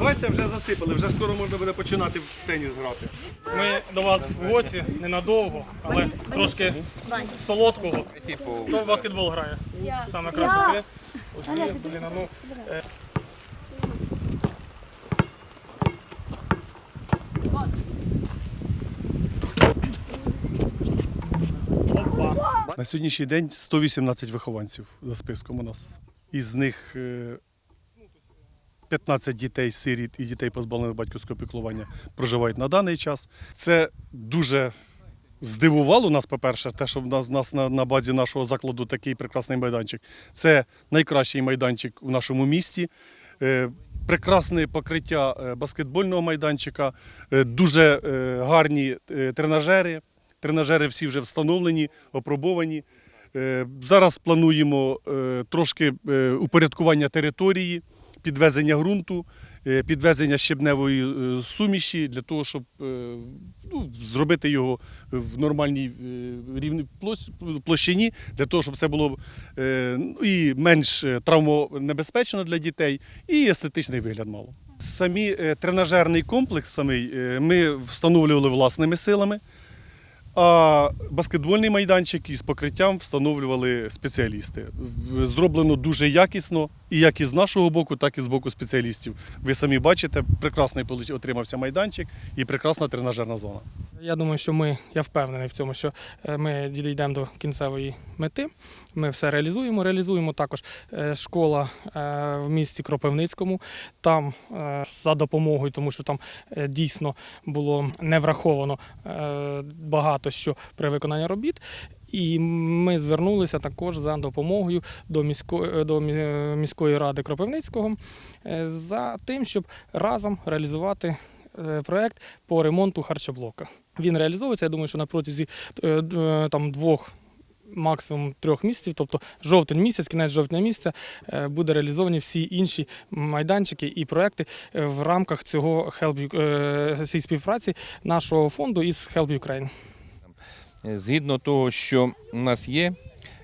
Бачите, вже засипали, вже скоро можна буде починати в теніс грати. Ми до вас в гості ненадовго, але трошки солодкого. Хто в баскетбол грає? Саме краще ти? Ось блін, ну. На сьогоднішній день 118 вихованців за списком у нас. Із них е, 15 дітей сиріт і дітей позбавлених батьківського піклування проживають на даний час. Це дуже здивувало нас, по-перше, те, що в нас, нас на, на базі нашого закладу такий прекрасний майданчик. Це найкращий майданчик у нашому місті. Е, Прекрасне покриття е, баскетбольного майданчика, е, дуже гарні тренажери. Тренажери всі вже встановлені, опробовані. Зараз плануємо трошки упорядкування території, підвезення ґрунту, е, підвезення щебневої е, суміші для того, щоб е, ну, зробити його в нормальній рівній площині, для того, щоб це було ну, і менш травмонебезпечно для дітей, і естетичний вигляд мало. Самі тренажерний комплекс самий ми встановлювали власними силами. А баскетбольний майданчик із покриттям встановлювали спеціалісти. Зроблено дуже якісно, і як із нашого боку, так і з боку спеціалістів. Ви самі бачите, прекрасний отримався майданчик і прекрасна тренажерна зона. Я думаю, що ми, я впевнений в цьому, що е, ми дійдемо до кінцевої мети. Ми все реалізуємо. Реалізуємо також е, школа е, в місті Кропивницькому. Там за допомогою, тому що там дійсно було не враховано багато що при виконанні робіт. І ми звернулися також за допомогою до міської, до міської ради Кропивницького за тим, щоб разом реалізувати проект по ремонту харчоблока. Він реалізовується, я думаю, що на протязі е, е, там, двох. Максимум трьох місяців, тобто жовтень місяць, кінець жовтня місяця, е, буде реалізовані всі інші майданчики і проекти в рамках цього цієї співпраці нашого фонду із Help Ukraine. Згідно того, що у нас є,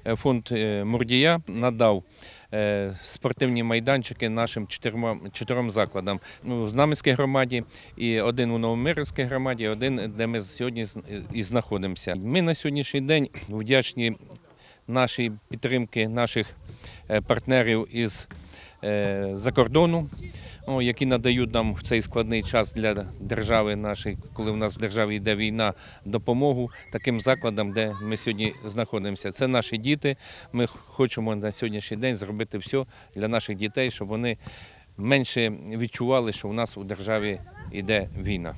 фонд Мурдія надав спортивні майданчики нашим чотирьом закладам. Ну, в Знам'янській громаді, і один у Новомирській громаді, один, де ми сьогодні і знаходимося. Ми на сьогоднішній день вдячні нашій підтримки наших е, партнерів із е, за кордону, які надають нам в цей складний час для держави нашої, коли в нас в державі йде війна, допомогу таким закладам, де ми сьогодні знаходимося. Це наші діти. Ми хочемо на сьогоднішній день зробити все для наших дітей, щоб вони менше відчували, що в нас у державі йде війна.